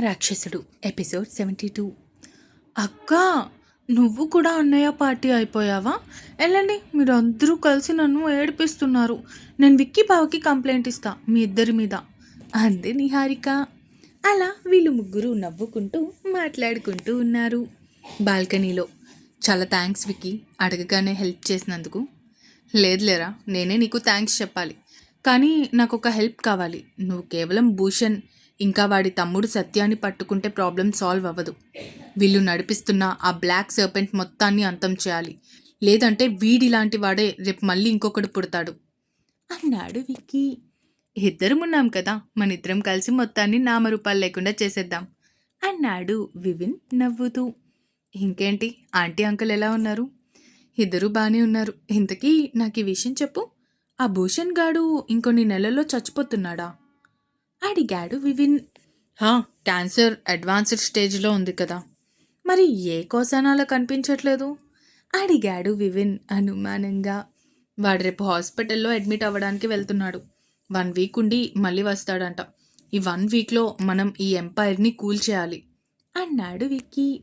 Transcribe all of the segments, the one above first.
రాక్షసుడు. Episode seventy two. అక్క నువ్వు కూడా అన్నయ్య పార్టీ అయిపోయావా? వెళ్ళండి మీరు అందరూ కలిసి నన్ను ఏడిపిస్తున్నారు. నేను విక్కీ బావకి కంప్లైంట్ ఇస్తా మీ ఇద్దరి మీద. అంది నిహారిక. అలా వీళ్ళు ముగ్గురు నవ్వుకుంటూ మాట్లాడుకుంటూ ఉన్నారు. బాల్కనీలో. చాలా థ్యాంక్స్ విక్కీ అడగగానే హెల్ప్ చేసినందుకు. లేదులేరా నేనే నీకు థ్యాంక్స్ చెప్పాలి. కానీ నాకు ఒక హెల్ప్ కావాలి. నువ్వు కేవలం భూషణ్ ఇంకా వాడి తమ్ముడు సత్యాన్ని పట్టుకుంటే ప్రాబ్లం సాల్వ్ అవ్వదు. వీళ్ళు నడిపిస్తున్న ఆ బ్లాక్ సర్పెంట్ మొత్తాన్ని అంతం చేయాలి. లేదంటే వీడిలాంటి వాడే రేపు మళ్ళీ ఇంకొకడు పుడతాడు. అన్నాడు విక్కీ. ఇద్దరం ఉన్నాం కదా మన ఇద్దరం కలిసి మొత్తాన్ని నామరూపాలు లేకుండా చేసేద్దాం అన్నాడు వివిన్ నవ్వుతూ. ఇంకేంటి ఆంటీ అంకుల్ ఎలా ఉన్నారు? ఇద్దరు బాగానే ఉన్నారు. ఇంతకీ నాకు ఈ విషయం చెప్పు. ఆ భూషణ్ గాడు ఇంకొన్ని నెలల్లో చచ్చిపోతున్నాడా? అడిగాడు వివిన్. హా క్యాన్సర్ అడ్వాన్స్డ్ స్టేజ్లో ఉంది కదా. మరి ఏ కోసానాలో కనిపించట్లేదు? అడిగాడు వివిన్ అనుమానంగా. వాడు రేపు హాస్పిటల్లో అడ్మిట్ అవ్వడానికి వెళ్తున్నాడు. వన్ వీక్ ఉండి మళ్ళీ వస్తాడంట. ఈ వన్ వీక్లో మనం ఈ ఎంపైర్ని కూల్ చేయాలి. అన్నాడు విక్కీ.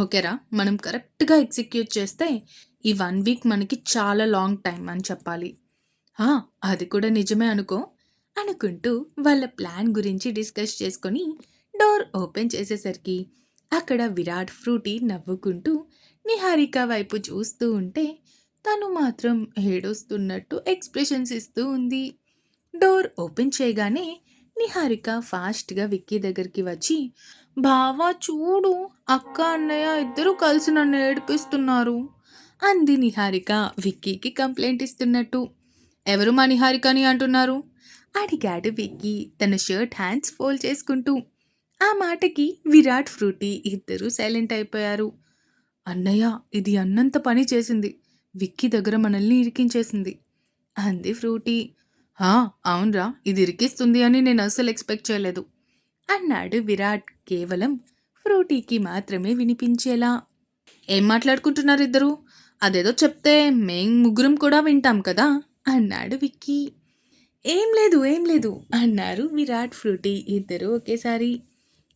ఓకేరా మనం కరెక్ట్గా ఎగ్జిక్యూట్ చేస్తే ఈ వన్ వీక్ మనకి చాలా లాంగ్ టైం అని చెప్పాలి. అది కూడా నిజమే అనుకో. అనుకుంటూ వాళ్ళ ప్లాన్ గురించి డిస్కస్ చేసుకొని డోర్ ఓపెన్ చేసేసరికి అక్కడ విరాట్ ఫ్రూటీ నవ్వుకుంటూ నిహారిక వైపు చూస్తూ ఉంటే తను మాత్రం ఏడుస్తున్నట్టు ఎక్స్ప్రెషన్స్ ఇస్తూ ఉంది. డోర్ ఓపెన్ చేయగానే నిహారిక ఫాస్ట్గా విక్కీ దగ్గరికి వచ్చి బావా చూడు అక్క అన్నయ్య ఇద్దరు కలిసి నన్ను ఏడిపిస్తున్నారు అంది నిహారిక విక్కీకి కంప్లైంట్ ఇస్తున్నట్టు. ఎవరు మా నిహారికని అంటున్నారు? అడిగాడు విక్కీ. తన షర్ట్ హ్యాండ్స్ ఫోల్డ్ చేసుకుంటూ ఆ మాటకి విరాట్ ఫ్రూటీ ఇద్దరూ సైలెంట్ అయిపోయారు. అన్నయ్య ఇది అన్నంత పని చేసింది. విక్కీ దగ్గర మనల్ని ఇరికించేసింది. అంది ఫ్రూటీ. హా అవునరా ఇది ఇరికిస్తుంది అని నేను అస్సలు ఎక్స్పెక్ట్ చేయలేదు అన్నాడు విరాట్ కేవలం ఫ్రూటీకి మాత్రమే వినిపించేలా. ఏం మాట్లాడుకుంటున్నారు ఇద్దరు? అదేదో చెప్తే మేం ముగ్గురం కూడా వింటాం కదా అన్నాడు విక్కీ. ఏం లేదు ఏం లేదు అన్నారు విరాట్ ఫ్రూటీ. ఇద్దరు ఒకేసారి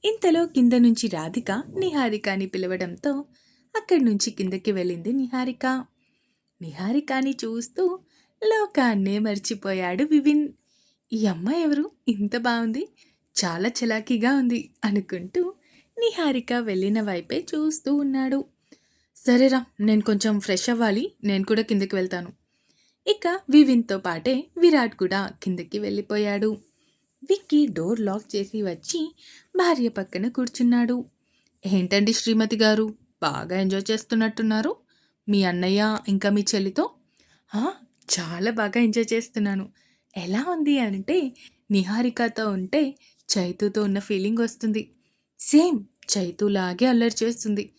ఇంతలో కింద నుంచి రాధిక నిహారికని పిలవడంతో అక్కడి నుంచి కిందకి వెళ్ళింది నిహారిక. నిహారికని చూస్తూ లోకాన్నే మర్చిపోయాడు వివిన్. ఈ అమ్మాయి ఎవరు? ఇంత బాగుంది చాలా చలాకీగా ఉంది అనుకుంటూ నిహారిక వెళ్ళిన వైపే చూస్తూ ఉన్నాడు. సరేరా నేను కొంచెం ఫ్రెష్ అవ్వాలి నేను కూడా కిందకి వెళ్తాను. ఇక వివిన్తో పాటే విరాట్ కూడా కిందకి వెళ్ళిపోయాడు. విక్కీ డోర్ లాక్ చేసి వచ్చి భార్య పక్కన కూర్చున్నాడు. ఏంటండి శ్రీమతి గారు? బాగా ఎంజాయ్ చేస్తున్నట్టున్నారు. మీ అన్నయ్య ఇంకా మీ చెల్లితో? "ఆ, చాలా బాగా ఎంజాయ్ చేస్తున్నాను. ఎలా ఉంది? అంటే నిహారికతో ఉంటే చైతుతో ఉన్న ఫీలింగ్ వస్తుంది. సేమ్ చైతులాగే అల్లరి చేస్తుంది.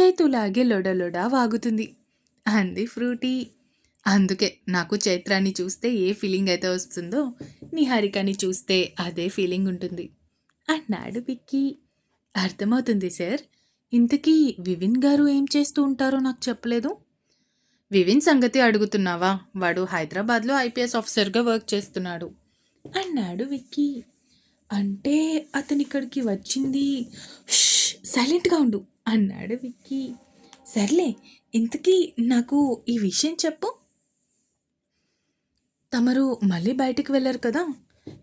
చైతులాగే లొడలొడా వాగుతుంది. అంది ఫ్రూటీ. అందుకే నాకు చైత్రాన్ని చూస్తే ఏ ఫీలింగ్ అయితే వస్తుందో నిహారికని చూస్తే అదే ఫీలింగ్ ఉంటుంది. అన్నాడు విక్కీ. అర్థమవుతుంది సార్. ఇంతకీ వివిన్ గారు ఏం చేస్తూ ఉంటారో నాకు చెప్పలేదు. వివిన్ సంగతి అడుగుతున్నావా? వాడు హైదరాబాద్లో ఐపీఎస్ ఆఫీసర్గా వర్క్ చేస్తున్నాడు. అన్నాడు విక్కీ. అంటే అతని ఇక్కడికి వచ్చింది సైలెంట్గా ఉండు అన్నాడు విక్కీ. సర్లే ఇంతకీ నాకు ఈ విషయం చెప్పు. తమరు మళ్ళీ బయటికి వెళ్ళారు కదా?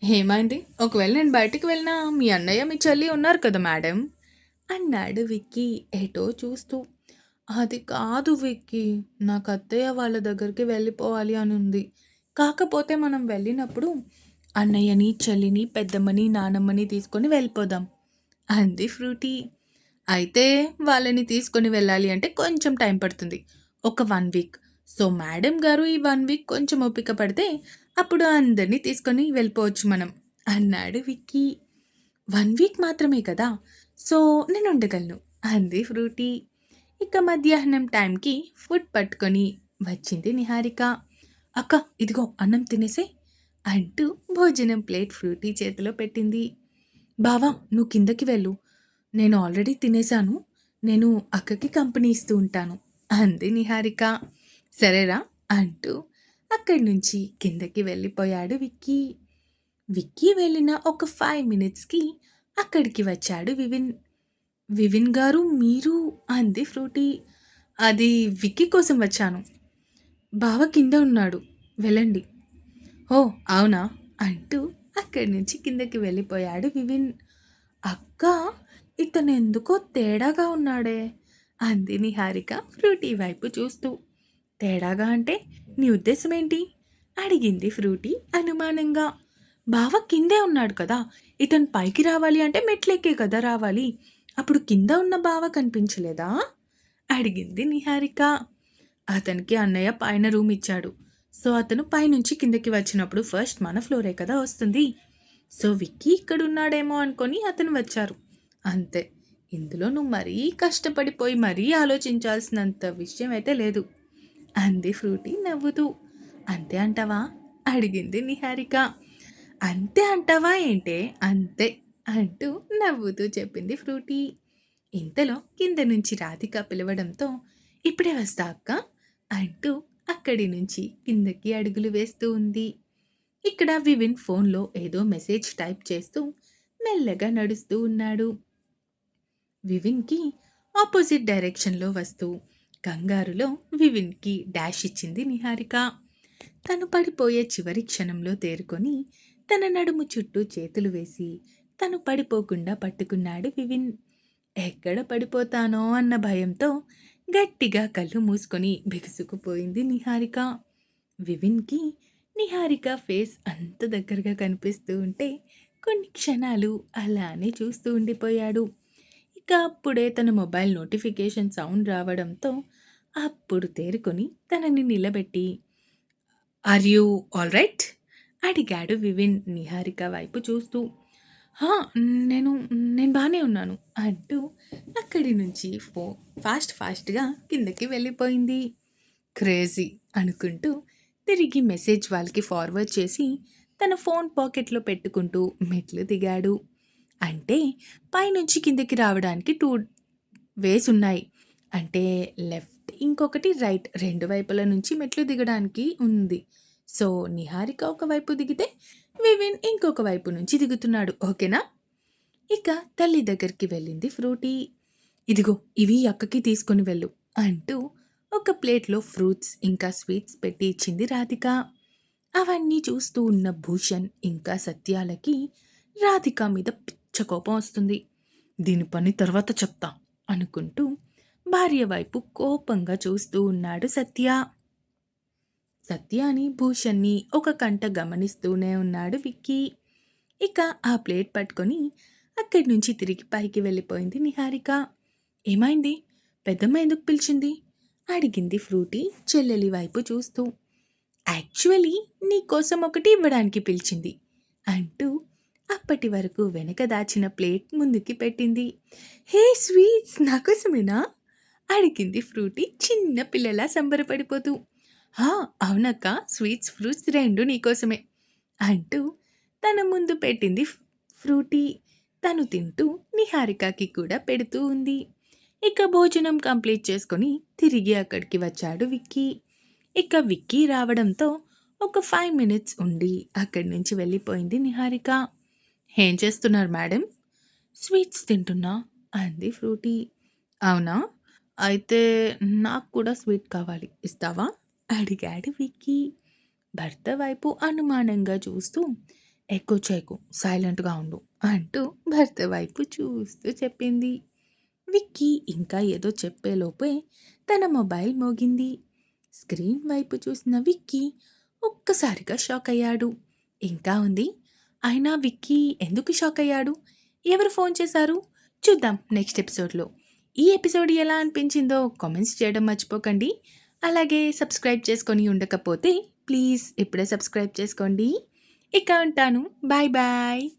ఏమైంది ఒకవేళ నేను బయటికి వెళ్ళినా మీ అన్నయ్య మీ చెల్లి ఉన్నారు కదా మేడం? అన్నాడు విక్కీ ఎటో చూస్తూ. అది కాదు విక్కీ నాకు అత్తయ్య వాళ్ళ దగ్గరికి వెళ్ళిపోవాలి అని ఉంది. కాకపోతే మనం వెళ్ళినప్పుడు అన్నయ్యని చెల్లిని పెద్దమ్మని నానమ్మని తీసుకొని వెళ్ళిపోదాం. అంది ఫ్రూటీ. అయితే వాళ్ళని తీసుకొని వెళ్ళాలి అంటే కొంచెం టైం పడుతుంది. ఒక వన్ వీక్. సో మేడం గారు ఈ వన్ వీక్ కొంచెం ఓపిక పడితే అప్పుడు అందరినీ తీసుకొని వెళ్ళిపోవచ్చు మనం అన్నాడు విక్కీ. వన్ వీక్ మాత్రమే కదా? సో నేను ఉండగలను అంది ఫ్రూటీ. ఇక మధ్యాహ్నం టైంకి ఫుడ్ పట్టుకొని వచ్చింది నిహారిక. అక్క ఇదిగో అన్నం తినేసే అంటూ భోజనం ప్లేట్ ఫ్రూటీ చేతిలో పెట్టింది. బావా నువ్వు కిందకి వెళ్ళు. నేను ఆల్రెడీ తినేశాను. నేను అక్కకి కంపెనీ ఇస్తూ ఉంటాను అంది నిహారిక. సరేరా అంటూ అక్కడి నుంచి కిందకి వెళ్ళిపోయాడు విక్కీ. విక్కీ వెళ్ళిన ఒక ఫైవ్ మినిట్స్కి అక్కడికి వచ్చాడు వివిన్. వివిన్ గారు మీరు అంది ఫ్రూటీ. అది విక్కీ కోసం వచ్చాను. బావ కింద ఉన్నాడు వెళ్ళండి. ఓ అవునా? అంటూ అక్కడి నుంచి కిందకి వెళ్ళిపోయాడు వివిన్. అక్క ఇతను ఎందుకో తేడాగా ఉన్నాడే అంది నిహారిక ఫ్రూటీ వైపు చూస్తూ. తేడాగా అంటే నీ ఉద్దేశం ఏంటి అడిగింది ఫ్రూటీ అనుమానంగా. బావ కిందే ఉన్నాడు కదా ఇతను పైకి రావాలి అంటే మెట్లెక్కే కదా రావాలి. అప్పుడు కింద ఉన్న బావ కనిపించలేదా? అడిగింది నిహారిక. అతనికి అన్నయ్య పైన రూమ్ ఇచ్చాడు. సో అతను పైనుంచి కిందకి వచ్చినప్పుడు ఫస్ట్ మన ఫ్లోరే కదా వస్తుంది. సో విక్కీ ఇక్కడ ఉన్నాడేమో అనుకొని అతను వచ్చారు. అంతే. ఇందులో నువ్వు మరీ కష్టపడిపోయి మరీ ఆలోచించాల్సినంత విషయం అయితే లేదు. అంది ఫ్రూటీ నవ్వుతూ. అంతే అంటావా? అడిగింది నిహారిక. అంతే అంటావా ఏంటే? అంతే అంటూ నవ్వుతూ చెప్పింది ఫ్రూటీ. ఇంతలో కింద నుంచి రాధిక పిలవడంతో ఇప్పుడే వస్తా అక్క అంటూ అక్కడి నుంచి కిందకి అడుగులు వేస్తూ ఉంది. ఇక్కడ వివిన్ ఫోన్లో ఏదో మెసేజ్ టైప్ చేస్తూ మెల్లగా నడుస్తూ ఉన్నాడు. వివిన్కి ఆపోజిట్ డైరెక్షన్లో వస్తూ కంగారులో వివిన్కి డాష్ ఇచ్చింది నిహారిక. తను పడిపోయే చివరి క్షణంలో తేరుకొని తన నడుము చుట్టూ చేతులు వేసి తను పడిపోకుండా పట్టుకున్నాడు వివిన్. ఎక్కడ పడిపోతానో అన్న భయంతో గట్టిగా కళ్ళు మూసుకొని బిగుసుకుపోయింది నిహారిక. వివిన్కి నిహారిక ఫేస్ అంత దగ్గరగా కనిపిస్తూ ఉంటే కొన్ని క్షణాలు అలానే చూస్తూ ఉండిపోయాడు. ఇంకా అప్పుడే తన మొబైల్ నోటిఫికేషన్ సౌండ్ రావడంతో అప్పుడు తేరుకొని తనని నిలబెట్టి ఆర్ యూ ఆల్ రైట్ అడిగాడు వివిన్ నిహారిక వైపు చూస్తూ. "హా, నేను నేను బాగానే ఉన్నాను అంటూ అక్కడి నుంచి ఫో ఫాస్ట్ ఫాస్ట్గా కిందకి వెళ్ళిపోయింది. క్రేజీ అనుకుంటూ తిరిగి మెసేజ్ వాళ్ళకి ఫార్వర్డ్ చేసి తన ఫోన్ పాకెట్లో పెట్టుకుంటూ మెట్లు దిగాడు. అంటే పైనుంచి కిందకి రావడానికి టూ వేస్ ఉన్నాయి. అంటే లెఫ్ట్ ఇంకొకటి రైట్ రెండు వైపుల నుంచి మెట్లు దిగడానికి ఉంది. సో నిహారిక ఒకవైపు దిగితే వివిన్ ఇంకొక వైపు నుంచి దిగుతున్నాడు. ఓకేనా? ఇక తల్లి దగ్గరికి వెళ్ళింది ఫ్రూటీ. ఇదిగో ఇవి అక్కకి తీసుకొని వెళ్ళు అంటూ ఒక ప్లేట్లో ఫ్రూట్స్ ఇంకా స్వీట్స్ పెట్టి ఇచ్చింది రాధిక. అవన్నీ చూస్తూ ఉన్న భూషణ్ ఇంకా సత్యాలకి రాధిక మీద పిచ్చ కోపం వస్తుంది. దీని పని తర్వాత చెప్తా అనుకుంటూ భార్య వైపు కోపంగా చూస్తూ ఉన్నాడు సత్య. సత్యాని భూషణ్ని ఒక కంట గమనిస్తూనే ఉన్నాడు విక్కీ. ఇక ఆ ప్లేట్ పట్టుకొని అక్కడి నుంచి తిరిగి పైకి వెళ్ళిపోయింది నిహారిక. ఏమైంది? పెద్దమ్మ ఎందుకు పిలిచింది? అడిగింది ఫ్రూటీ చెల్లెలి వైపు చూస్తూ. యాక్చువల్లీ నీకోసం ఒకటి ఇవ్వడానికి పిలిచింది అంటూ అప్పటి వరకు వెనక దాచిన ప్లేట్ ముందుకి పెట్టింది. హే స్వీట్స్ నాకోసమేనా అడిగింది ఫ్రూటీ చిన్న పిల్లలా సంబరపడిపోతూ. హా అవునక్క స్వీట్స్ ఫ్రూట్స్ రెండు నీకోసమే అంటూ తన ముందు పెట్టింది ఫ్రూటీ. తను తింటూ నిహారికకి కూడా పెడుతూ ఉంది. ఇక భోజనం కంప్లీట్ చేసుకొని తిరిగి అక్కడికి వచ్చాడు విక్కీ. ఇక విక్కీ రావడంతో ఒక ఫైవ్ మినిట్స్ ఉండి అక్కడి నుంచి వెళ్ళిపోయింది నిహారిక. ఏం చేస్తున్నారు మేడం? స్వీట్స్ తింటున్నా. అంది ఫ్రూటీ. అవునా? అయితే నాకు కూడా స్వీట్ కావాలి. ఇస్తావా? అడిగాడు విక్కీ. భర్త వైపు అనుమానంగా చూస్తూ ఎక్కువ చేయకు సైలెంట్గా ఉండు అంటూ భర్త వైపు చూస్తూ చెప్పింది. విక్కీ ఇంకా ఏదో చెప్పేలోపే తన మొబైల్ మోగింది. స్క్రీన్ వైపు చూసిన విక్కీ ఒక్కసారిగా షాక్ అయ్యాడు. ఇంకా ఉంది? అయినా విక్కీ ఎందుకు షాక్ అయ్యాడు ఎవరు ఫోన్ చేశారు? చూద్దాం నెక్స్ట్ ఎపిసోడ్లో. ఈ ఎపిసోడ్ ఎలా అనిపించిందో కామెంట్స్ చేయడం మర్చిపోకండి. అలాగే సబ్స్క్రైబ్ చేసుకొని ఉండకపోతే ప్లీజ్ ఇప్పుడే సబ్స్క్రైబ్ చేసుకోండి. ఇక ఉంటాను. Bye bye.